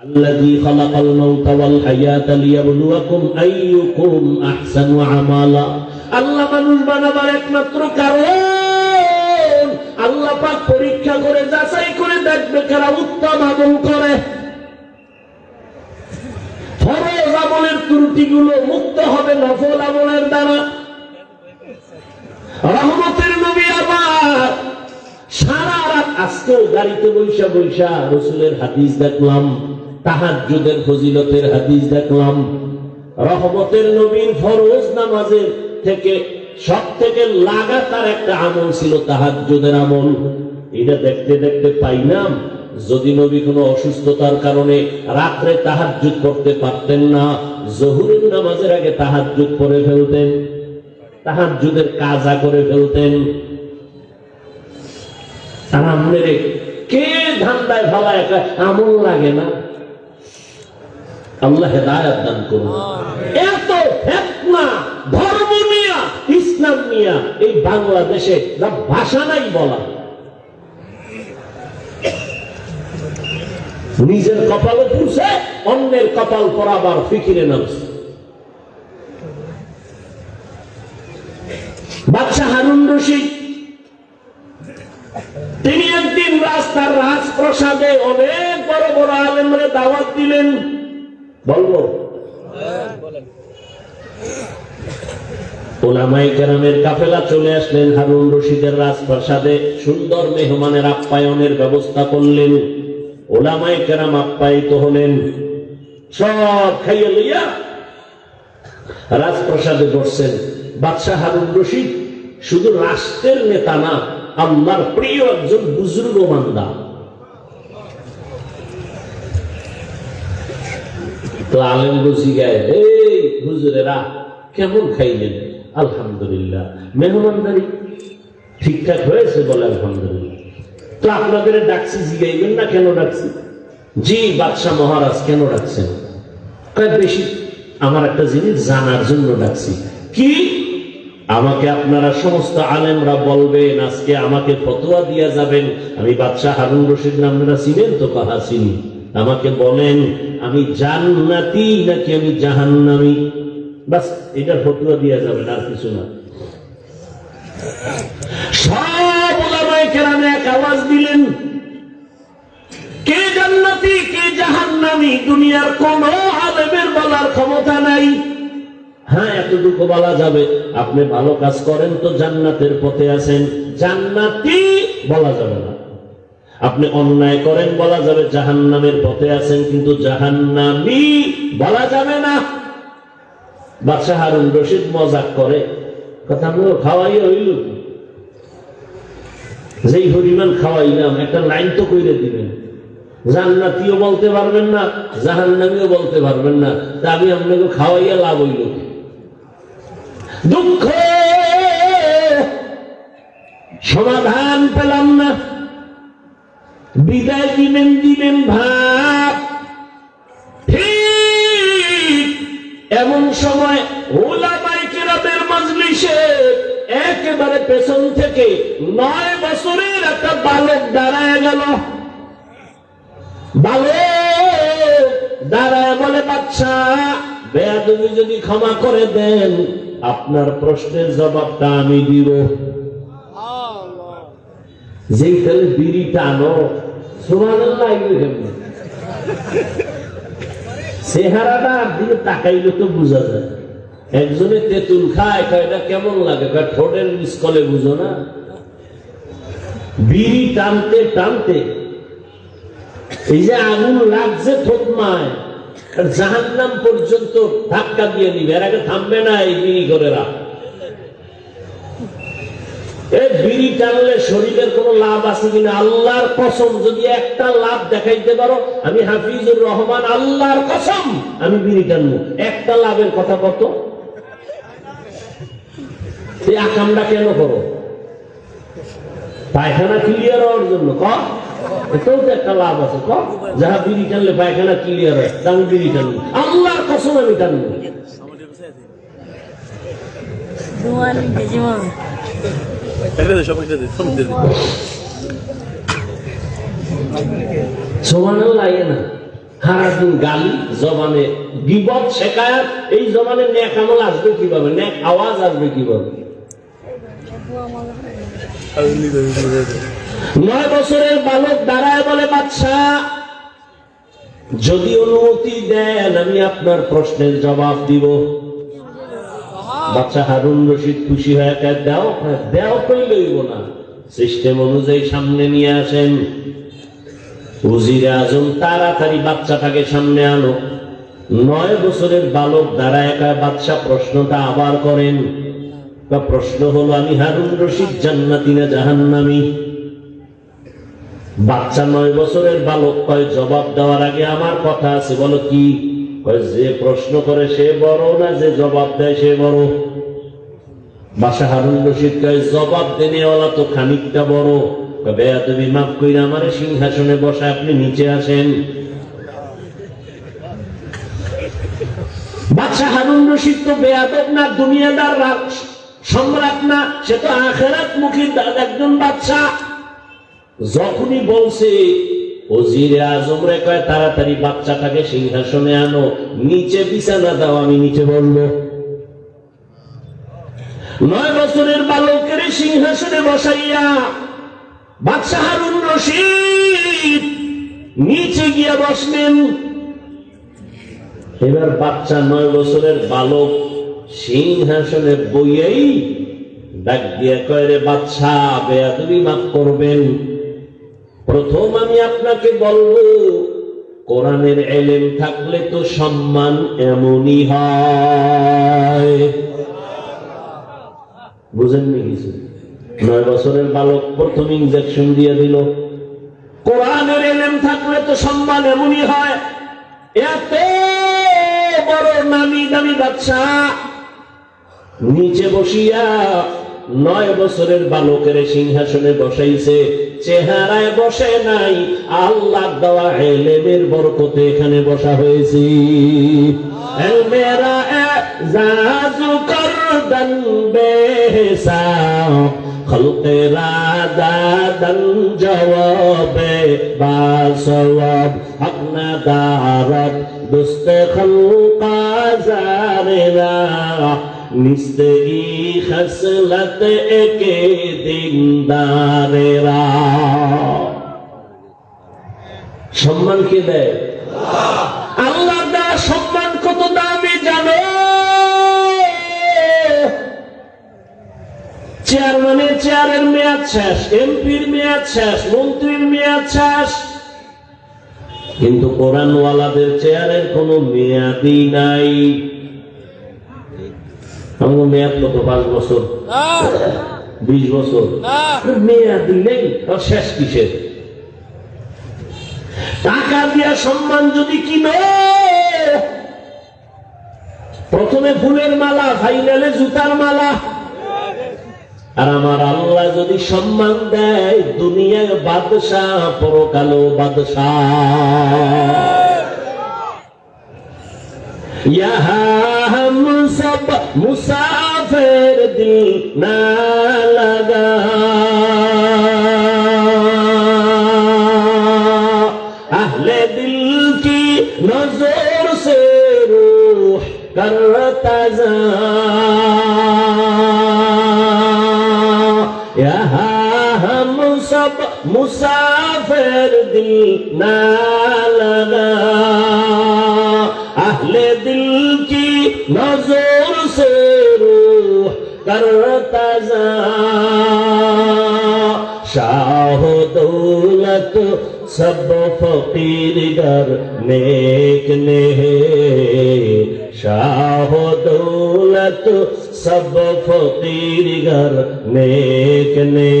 الذي خلق الموت والحياة ليبلوكم أيكم أحسن عملا আল্লাহ মানুষ বানাবার একমাত্র কারণ আল্লাহ পাক পরীক্ষা করে যাচাই করে দেখবে কারা উত্তম আমল করে ফরজ আমলের ত্রুটিগুলো মুক্ত হবে নফল আমলের দ্বারা রহমতের নবী আবার সারা রাত আজকেও গাড়িতে বৈশা বৈশা রসুলের হাদিস দেখলাম তাহাজ্জুদের ফজিলতের হাদিস দেখলাম। রহমতের নবীর ফরজ নামাজের থেকে সব থেকে লাগাতার একটা আমল ছিল তাহাজ্জুদের আমল। এটা দেখতে দেখতে পাইলাম, যদি নবী কোনো অসুস্থতার কারণে রাত্রে তাহাজ্জুদ করতে পারতেন না, জহুরের নামাজের আগে তাহাজ্জুদ করে ফেলতেন, তাহাজ্জুদের কাজা করে ফেলতেন। আমাদের কে ধান্দায় ভালা একটা আমল লাগে না? আল্লাহ হেদায়াত দান করুন। এত ফেতনা ধর্ম নিয়া ইসলাম নিয়া এই বাংলাদেশে যা ভাষা নাই বলা। নিজের কপালে পুষে অন্যের কপাল পরাবার ফিকিরে নামছে। বাদশাহ হারুন রশিদ তিনি একদিন রাস্তার রাজপ্রসাদে অনেক বড় বড় আলেমরে দাওয়াত দিলেন। বলব? ওলামাই কেরামের কাফেলা চলে আসলেন হারুন রশিদের রাজপ্রাসাদে। সুন্দর মেহমানের আপ্যায়নের ব্যবস্থা করলেন। ওলামাই কেরাম আপ্যায়িত হলেন। সব খাইয়ে লইয়া রাজপ্রাসাদে বসছেন। বাদশাহ হারুন রশিদ শুধু রাষ্ট্রের নেতা না, আল্লাহর প্রিয় একজন বুজুর্গ মান্দা তো আলেম বসি গায়ে, এই হুজুরেরা কেমন খাইলেন? আলহামদুলিল্লাহ। মেহমানদারি ঠিকঠাক হয়েছে বলে আলহামদুলিল্লাহ। তো আপনাদের ডাকছি জিগাইবেন না কেন ডাকছি জি, বাদশাহ মহারাজ, কেন ডাকছেন? কয়েক বেশি আমার একটা জিনিস জানার জন্য ডাকছি। কি? আমাকে আপনারা সমস্ত আলেমরা বলবেন, আজকে আমাকে ফতোয়া দিয়া যাবেন। আমি বাদশাহ হারুন রশিদ নামরা চিনেন তো কাহা চিনি। আমাকে বলেন আমি জান্নাতি নাকি আমি জাহান্নামি? বাস এটার ফতোয়া দিয়া যাবেন, আর কিছু না। সব ওলামায়ে এক আওয়াজ দিলেন, কে জান্নাতি, কে জাহান্নামি? দুনিয়ার কোন আলেমের বলার ক্ষমতা নাই। হ্যাঁ এতটুকু বলা যাবে, আপনি ভালো কাজ করেন তো জান্নাতের পথে আছেন। জান্নাতি বলা যাবে না। আপনি অন্যায় করেন বলা যাবে জাহান্নামের পথে আছেন, কিন্তু জাহান্নামি বলা যাবে না। বাদশাহ হারুন রশিদ মজাক করে, কথা আমি খাওয়াই হইল যেই হরিমান খাওয়াইলাম, একটা লাইন তো কইরে দিবেন। জান্নাতিও বলতে পারবেন না, জাহান্নামিও বলতে পারবেন না, তা আমি আপনাকে খাওয়াইয়া লাভ হইল? দুঃখ সমাধান পেলাম না। বিদায় দিবেন দিবেন ভাব। ঠিক এমন সময় ওলামাই কেরামের মজলিসে একেবারে পেছন থেকে নয় বছরের একটা বালক দাঁড়ায় গেল। বালক দাঁড়ায় বলে বাচ্চা বেয়াদবি যদি ক্ষমা করে দেন, আপনার প্রশ্নের জবাবটা আমি দিব। যেই তাহলে বিড়ি টানো সোমান লাগবে কেমন চেহারাটা দিকে তাকাইলে তো বোঝা যায়। একজনে তেঁতুল খায় এটা কেমন লাগে? ঠোঁটের মিসকলে বুঝো না। বিড়ি টানতে টানতে এই যে আগুন লাগছে থতমায় জাহান নাম পর্যন্ত ধাক্কা দিয়ে দিবে। এর আগে থামবে না এই বিড়ি করে রাখ এই বিড়ি টানলে শরীরের কোনো লাভ আছে কিনা? আল্লাহর কসম, যদি একটা লাভ দেখাইতে পারো, আমি হাফিজুর রহমান, আল্লাহর কসম আমি বিড়ি টানবো। একটা লাভের কথা কত? আকামটা কেন করো? পায়খানা ক্লিয়ার হওয়ার জন্য, ক? এটাও তো একটা লাভ আছে, ক? যাহা বিড়ি টানলে পায়খানা ক্লিয়ার হয় আমি বিড়ি টানবো। আল্লাহর কসম আমি টানবো। Duan Digimon. একটা দে, সবাইকে দে সব দে দে। সমান লাগে না গালি, জবানে বিপদ শেখায়, এই জবানে ন্যাক আমল আসবে কীভাবে ন্যাক আওয়াজ আসবে কীভাবে নয় বছরের বালক দাঁড়ায় বলে বাচ্চা যদি অনুমতি দেন, আমি আপনার প্রশ্নের জবাব দিব বাচ্চা হারুন রশিদ খুশি হয়ে কয়, দাও দাও কই লইব না। সিস্টেম অনুযায়ী সামনে নিয়ে আসেন। উজিরে আজম তাড়াতাড়ি বাচ্চাটাকে সামনে আনো। নয় বছরের বালক দাঁড়ায় একা বাচ্চা প্রশ্নটা আবার করেন। বা প্রশ্ন হলো আমি হারুন রশিদ জান্নাতি না জাহান্নামী? বাচ্চা নয় বছরের বালক কয় জবাব দেওয়ার আগে আমার কথা আছে বলো কি? যে প্রশ্ন করে সে বড় না যে জবাব দেয় সে বড়? বাসা হারুন রশিদ কয়, জবাব দেনেওয়ালা তো খানিকটা বড়। বেয়া, তুমি মাফ কইরা আমার সিংহাসনে বসে আপনি নিচে আসেন। বাদশা হারুন রশিদ তো বেয়াদব না, দুনিয়াদার সম্রাট না, সে তো আখেরাত মুখী একজন বাচ্চা যখনই বলছে ওজিরে আজম রে কয়, তাড়াতাড়ি বাচ্চাটাকে সিংহাসনে আনো, নিচে বিছানা দাও, আমি নিচে বলব। নয় বছরের বালকের সিংহাসনে বসাইয়া বাদশাহ হারুন রশিদ নিচে গিয়া বসলেন। এবার বাচ্চা নয় বছরের বালক সিংহাসনে বইয়েই ডাক দিয়া কয়, রে বাচ্চা তুমি মাফ করবেন। প্রথম আমি আপনাকে বলব, কোরআনের এলেম থাকলে তো সম্মান এমনই হয়। বুঝেননি কিছু? নয় বছরের বালক প্রথম ইঞ্জেকশন দিয়ে দিল। কোরআনের এলেম থাকলে তো সম্মান এমনই হয়। এত বড় নামি দামি বাচ্চা নিচে বসিয়া নয় বছরের বালকের সিংহাসনে বসাইছে। চেহারায় বসে নাই আল্লাহ দেওয়া এলেমের বরকতে এখানে বসা হয়েছি। আপনার জাজু কর দন্বে দুস্তে খলকা জারে রা নিস্তেরি খসলতে একে দিনদারেরা। সম্মান কে দেয়? আল্লাহ দা সম্মান কত দামি জানো। চেয়ারম্যানের চেয়ারের মেয়াদ শেষ, এমপির মেয়াদ শেষ, মন্ত্রীর মেয়াদ শেষ। কিন্তু কোরআনওয়ালাদের চেয়ারের কোনো মেয়াদই নাই। আমার মেয়াদ কত পাঁচ বছর, বিশ বছর। মেয়াদি নেই শেষ কিসের টাকা দিয়া সম্মান যদি কিনো, প্রথমে ফুলের মালা, ফাইনালে জুতার মালা। আর আমার আল্লাহ যদি সম্মান দেয়, দুনিয়ার বাদশাহ পরকালো বাদশাহ। यहाँ हम सब मुसाफिर दिल न लगा अहले दिल की नजर से रूह करता जा यहाँ हम सब मुसाफिर दिल न नजर से रूह करता जा शाह दौलत सब फकीर घर नेक ने शाह दौलत सब फकीर घर नेक ने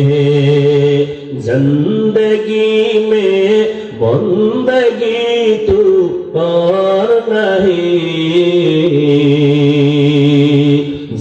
जिंदगी में बंदगी तू और नहीं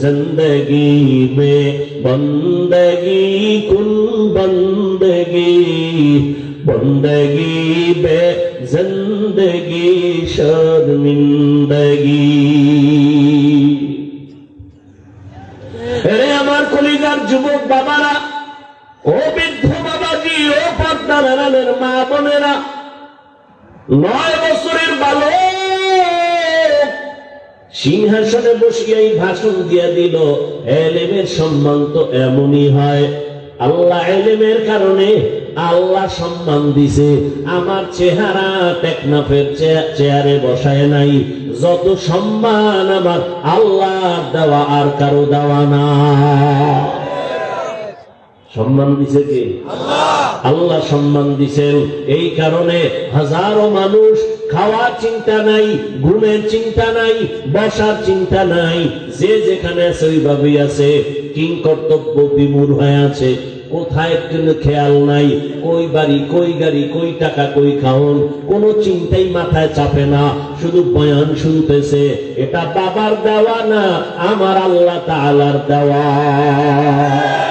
জন্দগি মে বন্দগি কুন বন্দগি বন্দগি বে জন্দগি শর্মিন্দগি রে আমার কলিগার যুবক বাবারা ও বৃদ্ধ বাবাজি ও পদ্মা নয় সিংহাসনে বসিয়াই ভাষণ দিয়া দিল, এলেমের সম্মান তো এমনই হয়। আল্লাহ এলেমের কারণে আল্লাহ সম্মান দিছে। আমার চেহারা টেকনাফের চেয়ারে বসায় নাই। যত সম্মান আমার আল্লাহ দেওয়া আর কারও দেওয়া না। সম্মান দিছে কে? আল্লাহ। সম্মান দিছেন। এই কারণে হাজারো মানুষ খাওয়ার চিন্তা নাই ঘুমের চিন্তা নাই বসার চিন্তা নাই। যে যেখানে আছে ওইভাবেই আছে। কিং কর্তব্য বিমূর হয়ে আছে। কোথায় কোনো খেয়াল নাই। কই বাড়ি কই গাড়ি কই টাকা কই খাওন। কোনো চিন্তাই মাথায় চাপে না। শুধু বয়ান শুনতেছে। এটা বাবার দেওয়া না আমার আল্লাহ তাআলার দেওয়া।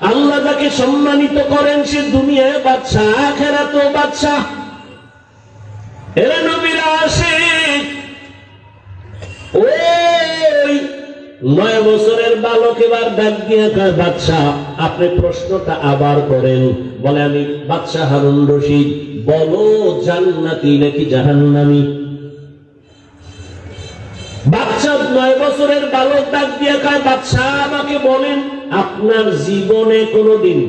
আল্লাহ যাকে সম্মানিত করেন, সে দুনিয়ায় বাচ্চা আখেরা তো বাচ্চা নয় বছরের আপনি প্রশ্নটা আবার করেন। বলে, আমি বাচ্চা হারুন রশিদ, বলো জান্নাতি নাকি জাহান্নামী? বছরের বালক ডাক দিয়ে কয় বাচ্চা আমাকে বলেন, আপনার জীবনে কোনোদিন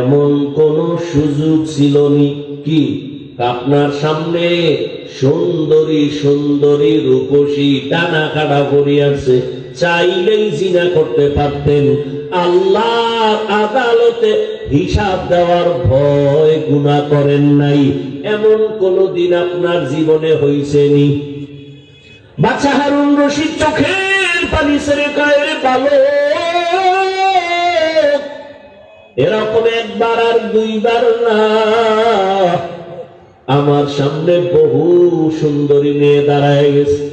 এমন কোন সুযোগ ছিল কি? আপনার সামনে সুন্দরী সুন্দরী রূপসী টানা কাটা পড়িয়াছে চাইলেই জিনা করতে পারতেন। আল্লাহ আদালতে হিসাব দেওয়ার ভয় গুণা করেন নাই। এমন কোনদিন আপনার জীবনে হইছেনি বাচ্চা হারুন রশিদ চোখের পানি সেরে কয়ে ভালো এরকম একবার আর দুইবার না। আমার সামনে বহু সুন্দরী মেয়ে দাঁড়ায় গেছে।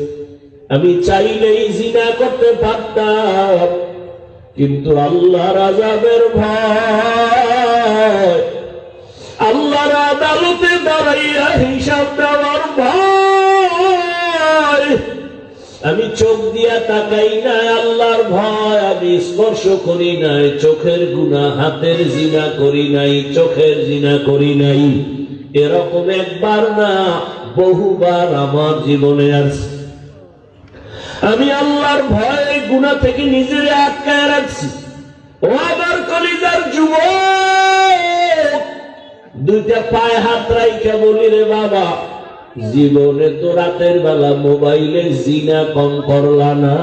আমি চাইলেই জিনা করতে পারতাম, কিন্তু আল্লাহর আজাবের ভয়। আল্লাহর আদালতে দাঁড়াইয়া হিসাব দেওয়ার ভয়। আমি চোখ দিয়া তাকাই নাই, আল্লাহর ভয়। আমি স্পর্শ করি নাই, চোখের গুণা, হাতের জিনা করি নাই, চোখের জিনা করি নাই। এরকম একবার না, বহুবার আমার জীবনে আছে আমি আল্লাহর ভয়ে গুণা থেকে নিজের আটকায় রাখছি। ও আমার কলিজার যুবক, দুইটা পায়ে হাত রাইখা বলি রে বাবা। জীবনে তো রাতের বেলা মোবাইলে জিনা কম করলা না।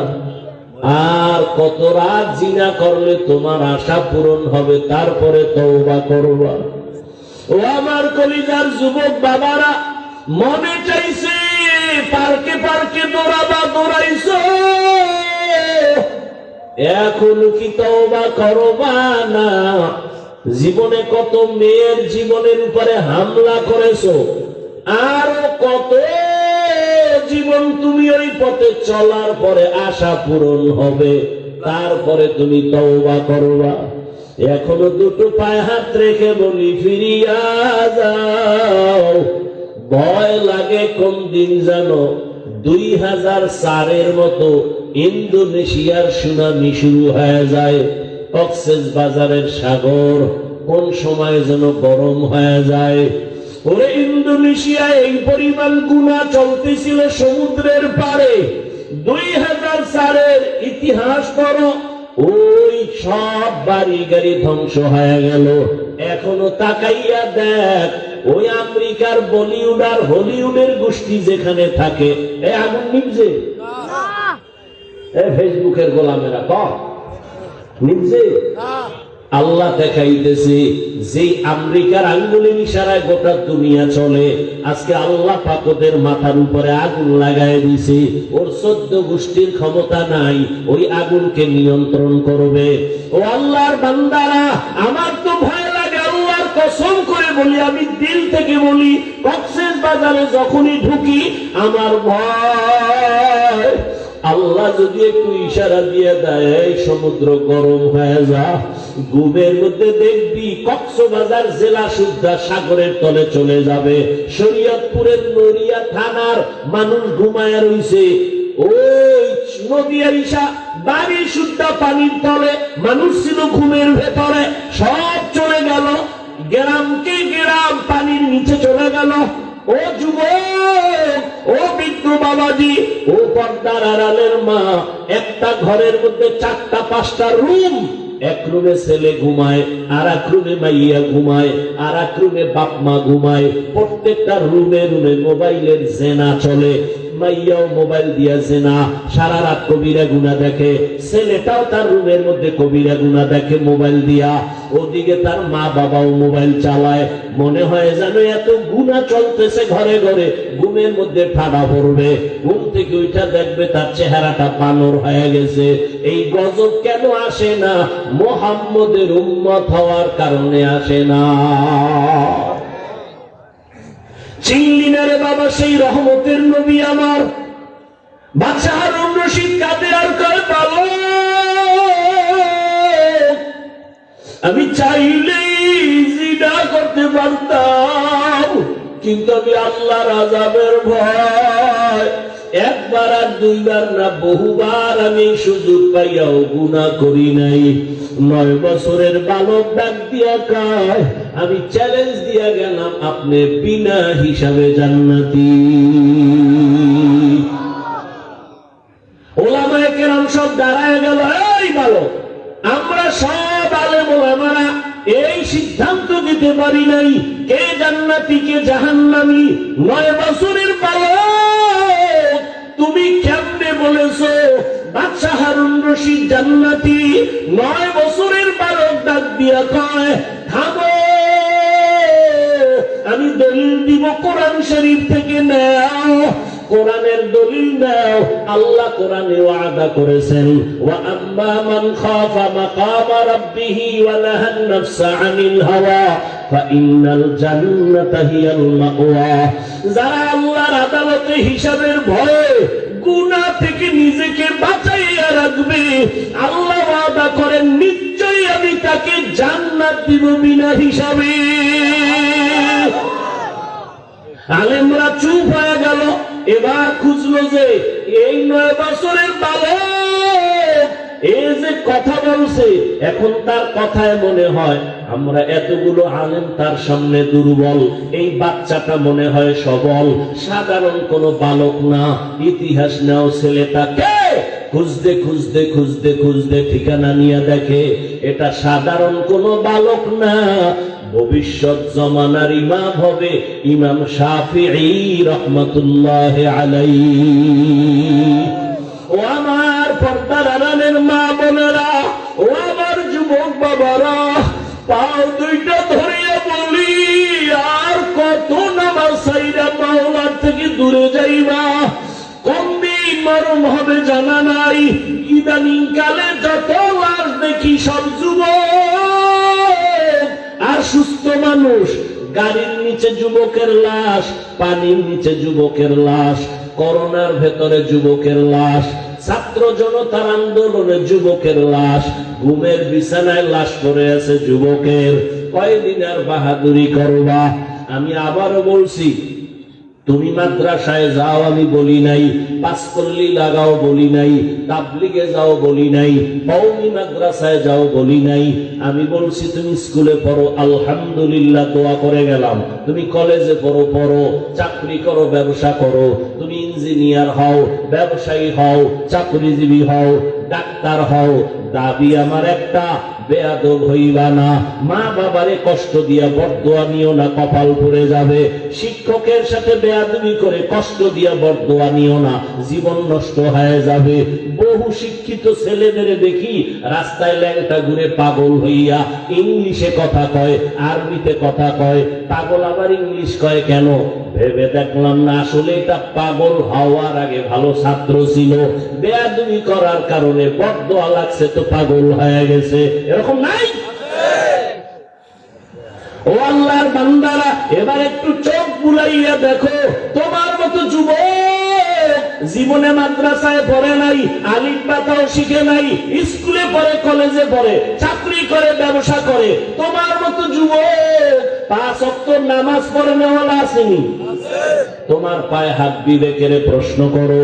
আর কত রাত জিনা করলে তোমার আশা পূরণ হবে, তারপরে তওবা করবা। ও আমার কলিজার যুবক বাবারা, মনে চাইছে, পার্কে পার্কে দৌড়াবা, দৌড়াইছো। এখন কি তওবা করবা না? জীবনে কত মেয়ের জীবনের উপরে হামলা করেছ। আরও কত জীবন তুমি ওই পথে চলার পরে আশা পূরণ হবে। তারপরে তুমি তওবা করবা। এখনও দুটো পায়ে হাত রেখে বলি, ফিরিয়া যাও। ভয় লাগে কোন দিন জানো? দুই হাজার চারের মতো ইন্দোনেশিয়ার সুনামি শুরু হয়ে যায়। কক্সেস বাজারের সাগর কোন সময় যেন গরম হয়ে যায়। ওরে ইন্দোনেশিয়া এই পরিমাণ গুণা চলতেছিল সমুদ্রের পারে দুই হাজার সালের ইতিহাস করো ওই সব বাড়ি গাড়ি ধ্বংস হয়ে গেল। এখনও তাকাইয়া দেখ ওই আমেরিকার বলিউড আর হলিউডের গোষ্ঠী যেখানে থাকে। এ আগুন নিবজে এ ফেসবুকের গোলামেরা ক? নিবজে আল্লাহ দেখাইতেছে যে আমেরিকার আঙ্গুলের ইশারায় গোটা দুনিয়া চলে, আজকে আল্লাহ পাকদের মাথার উপরে আগুন লাগাই দিছে, ওর চোদ্দ গোষ্ঠীর ক্ষমতা নাই, ওই আগুনকে নিয়ন্ত্রণ করবে। ও আল্লাহর বান্দারা, আমার তো ভয় লাগে আল্লাহর কসম করে বলি, আমি দিল থেকে বলি, কক্সেস বাজারে যখনই ঢুকি, আমার ভয়। আল্লাহ যদি একটু ইশারা দিয়ে দেয় সমুদ্র গরম হয়ে যা, ঘুমের মধ্যে দেখবি কক্সবাজার জেলা সুদ্ধা সাগরের তলে চলে যাবে। শরীয়তপুরের নড়িয়া থানার মানুষ ঘুমায় রইছে। ওই নদিয়া ইসা বাড়ি সুদ্ধা পানির তলে, মানুষ ছিল ঘুমের ভেতরে, সব চলে গেল। গ্রামকে গ্রাম পানির নিচে চলে গেল। ও যুব ও বৃদ্ধ বাবাজি, ও পর্দার আড়ালের মা, একটা ঘরের মধ্যে চারটা, পাঁচটা রুম। এক রুমে ছেলে ঘুমায় আর এক রুমে মাইয়া ঘুমায় আর এক রুমে বাপমা ঘুমায়। প্রত্যেকটা রুমে রুমে মোবাইলের জেনা চলে। মাইয়াও মোবাইল দিয়েছে না। সারা রাত কবিরা গুনা দেখে। ছেলেটাও তার রুমের মধ্যে কবিরা গুনা দেখে মোবাইল দিয়া। ওদিকে তার মা বাবাও মোবাইল চালায়। মনে হয় যেন এত গুণা চলতেছে ঘরে ঘরে। ঘুমের মধ্যে ঠাডা পড়বে। ঘুম থেকে ওইটা দেখবে তার চেহারাটা বানর হয়ে গেছে। এই গজব কেন আসে না? মোহাম্মদের উম্মত হওয়ার কারণে আসে না। চিনলি বাবা, সেই রহমতের নবী আমার। বাচ্চা হারুন রশিদ কাঁদে আর কয় পাবো আমি চাইলেই জিনা করতে পারতাম, কিন্তু আমি আল্লাহর আজাবের ভয়। একবার আর দুইবার না, বহুবার আমি সুযোগ পাইয়াও গুণা করি নাই। নয় বছরের বালক ডাক দিয়া কায়, আমি চ্যালেঞ্জ দিয়া গেলাম আপনি বিনা হিসাবে জান্নাতি। সব দাঁড়ায় গেল, এই বালক, আমরা সব আলেম ওলামারা এই সিদ্ধান্ত দিতে পারি নাই, কে জান্নাতি, কে জাহান্নামি? নয় বছরের বালক তুমি কেমনে বলেছ? বাদশাহ হারুন রশিদ জান্নাতি নয় বছরের বালক ডাক দিয়া কয়, থামো। আমি দলিল দিব কোরআন শরীফ থেকে নাও কোরআনের দলিল নাও আল্লাহ কোরআনে ওয়াদা করেছেন। ওয়া আম্মা মান খাফা রাব্বিহি ওয়া নাফসা আনিল হাওয়া জান্নাতা হিয়াল মাওয়া। যারা আল্লাহর আদালতে হিসাবের ভয়ে গুনাহ থেকে নিজেকে বাঁচাইয়া রাখবে, আল্লাহ ওয়াদা করেন, নিশ্চয়ই আমি তাকে জান্নাত দিব বিনা হিসাবে। আলেমরা চুপ হয়ে গেল। এবার খুঁজলো যে এই নয় বছরের বালক এই যে কথা বলছে, এখন তার কথায় মনে হয় আমরা এতগুলো আলেম তার সামনে দুর্বল। এই বাচ্চাটা মনে হয় সবল। সাধারণ কোনো বালক না। ইতিহাস নাও ছেলেটাকে। খুঁজতে খুঁজতে খুঁজতে খুঁজতে ঠিকানা নিয়ে দেখে এটা সাধারণ কোনো বালক না। ভবিষ্যৎ জমানার ইমাম হবে ইমাম শাফিঈ রহমতুল্লাহ আলাই ও আমার পর্দার আড়ালের মা বোনেরা, ও আমার যুবক বাবারা, পাও দুইটা ধরিয়া বলি, আর কত নামাজ সাইরা মাওলার থেকে দূরে যাইবা। দিন মরম হবে জানা নাই, ইদানিং কালে যত লাশ দেখি সব যুবক। মানুষ, গাড়ির নিচে যুবকের লাশ, পানির নিচে যুবকের লাশ, করোনার ভেতরে যুবকের লাশ, ছাত্র জনতার আন্দোলনে যুবকের লাশ, ঘুমের বিছানায় লাশ পড়ে আছে যুবকের। কয়দিন আর বাহাদুরি করবা? আমি আবারও বলছি তুমি মাদ্রাসায় যাও, আমি বলি নাই। পাঁচকল্লি লাগাও, বলি নাই। তাবলিগে যাও, বলি নাই। কৌমি মাদ্রাসায় যাও, বলি নাই। আমি বলছি, তুমি স্কুলে পড়ো। আলহামদুলিল্লাহ, দোয়া করে গেলাম। তুমি কলেজে পড়ো পড়ো। চাকরি করো, ব্যবসা করো। তুমি ইঞ্জিনিয়ার হও, ব্যবসায়ী হও, চাকরিজীবী হও, ডাক্তার হও। দাবি আমার একটা, বেয়াদব হইবা না। মা বাবারে কষ্ট দিয়া বরদোয়া নিও না, কপাল পড়ে যাবে। শিক্ষকের সাথে বেয়াদবি করে কষ্ট দিয়া বরদোয়া নিও না, জীবন নষ্ট হয়ে যাবে। বহু শিক্ষিত ছেলেদের দেখি রাস্তায় ল্যাংটা ঘুরে পাগল হইয়া ইংলিশে কথা কয়, আরবিতে কথা কয়। পাগল আবার ইংলিশ কয় কেন? ভেবে দেখলাম না, আসলে এটা পাগল হওয়ার আগে ভালো ছাত্র ছিল। বেয়াদবি করার কারণে বরদোয়া লাগছে তো পাগল হয়ে গেছে। এরকম নাই? ও আল্লাহর বান্দারা, এবার একটু চোখ বুলাইয়া দেখো, তোমার মতো যুবক জীবনে মাদ্রাসায় পড়ে নাই, আলিফ বাতাও শিখে নাই, স্কুলে পড়ে, কলেজে পড়ে, চাকরি করে, ব্যবসা করে। তোমার মতো যুবক পাঁচ অক্ট নামাজ পড়ে নেওয়ালা আসেনি তোমার পায়ে হাত বিবেকের প্রশ্ন করো।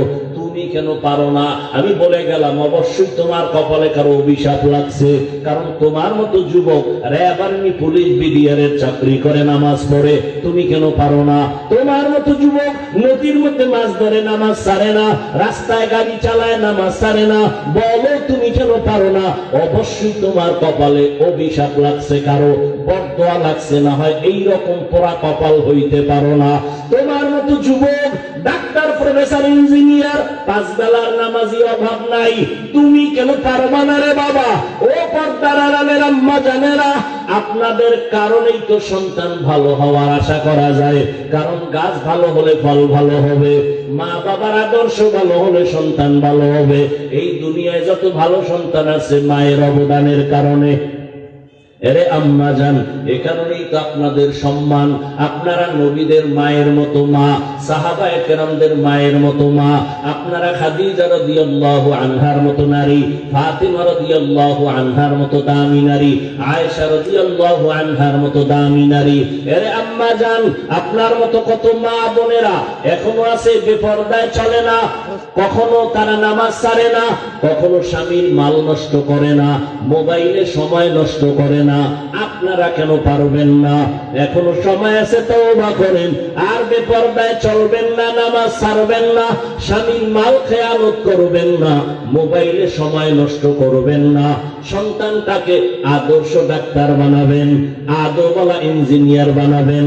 কেন পারো না? আমি বলে গেলাম, অবশ্যই তোমার কপালে কারও অভিশাপ লাগছে। কারণ তোমার মতো যুবক র্যাব আর্মি পুলিশ বিডিআরের চাকরি করে, নামাজ পড়ে। তুমি কেন পারো না? তোমার মতো যুবক নদীর মধ্যে মাছ ধরে, নামাজ ছাড়ে না। রাস্তায় গাড়ি চালায়, নামাজ সারে না। বলো, তুমি কেন পারো না? অবশ্যই তোমার কপালে অভিশাপ লাগছে, কারও বরদোয়া লাগছে। না হয় এই রকম পোড়া কপাল হইতে পারো না। তোমার মতো যুবক ডাক্তার প্রফেসর ইঞ্জিনিয়ার পাঁচ বেলার নামাজি অভাব নাই। তুমি কেন পারবা না রে বাবা? ও পর্দার আরামের আম্মা জানেরা, আপনাদের কারণেই তো সন্তান ভালো হওয়ার আশা করা যায়। কারণ গাছ ভালো হলে ফল ভালো হবে, মা বাবার আদর্শ ভালো হলে সন্তান ভালো হবে। এই দুনিয়ায় যত ভালো সন্তান আছে, মায়ের অবদানের কারণে এরে আম্মা যান এ কারণেই তো আপনাদের সম্মান। আপনারা নবীদের মায়ের মতো মা, সাহাবা একরামদের মায়ের মতো মা। আপনারা খাদিজা রাদিয়াল্লাহু আনহার মতো নারী, ফাতিমা রাদিয়াল্লাহু আনহার মতো দামি নারী, আয়েশা রাদিয়াল্লাহু আনহার মতো দামি নারী। এরে আম্মা যান আপনার মতো কত মা বোনেরা এখনও আছে, বেপরদায় চলে না। কখনো তারা নামাজ ছাড়ে না, কখনো স্বামীর মাল নষ্ট করে না, মোবাইলে সময় নষ্ট করে না। আপনারা কেন পারবেন না? এখনও সময় আছে, তওবা করেন। আর বেপরদায় চলবেন না, নামাজ ছাড়বেন না, স্বামীর মাল খেয়ালত করবেন না, মোবাইলে সময় নষ্ট করবেন না। সন্তানটাকে আদর্শ ডাক্তার বানাবেন, আদোবালা ইঞ্জিনিয়ার বানাবেন,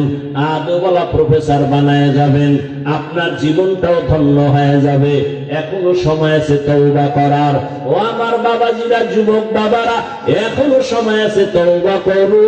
আদোবালা প্রফেসর বানায় যাবেন, আপনার জীবনটাও ধন্য হয়ে যাবে। এখনও সময় আছে তৌবা করার। ও আমার বাবাজিরা, যুবক বাবারা, এখনও সময় আছে তৌবা করো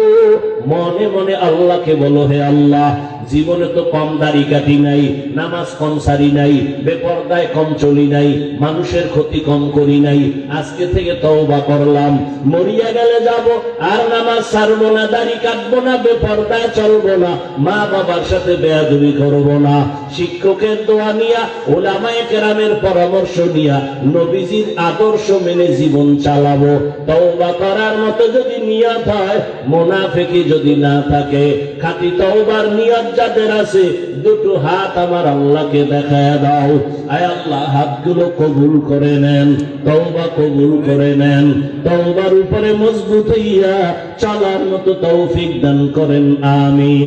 মনে মনে আল্লাহকে বলো, হে আল্লাহ জীবনে তো কম দাড়ি কাটি নাই, নামাজ কম সারি নাই, বেপরদায় কম চলি নাই, মানুষের ক্ষতি কম করি নাই। আজকে থেকে তওবা করলাম, মরিয়া গেলে যাব, আর নামাজ ছাড়বো না, দাড়ি কাটবো না, বেপরদায় চলবো না, মা বাবার সাথে বেয়াদবি করব না। শিক্ষকের দোয়া নিয়া, ওলামায়ে কেরামের পরামর্শ নিয়া, নবীজির আদর্শ মেনে জীবন চালাবো। তওবা করার মতো যদি নিয়ত হয়, মোনাফেকি যদি না থাকে, খাঁটি তওবার নিয়ত যাদের আছে, দুটো হাত আমার আল্লাহকে দেখায় দাও। আয় আল্লাহ, হাতগুলো কবুল করে নেন, তওবা কবুল করে নেন। তওবার উপরে মজবুত হইয়া চলার মতো তৌফিক দান করেন আমি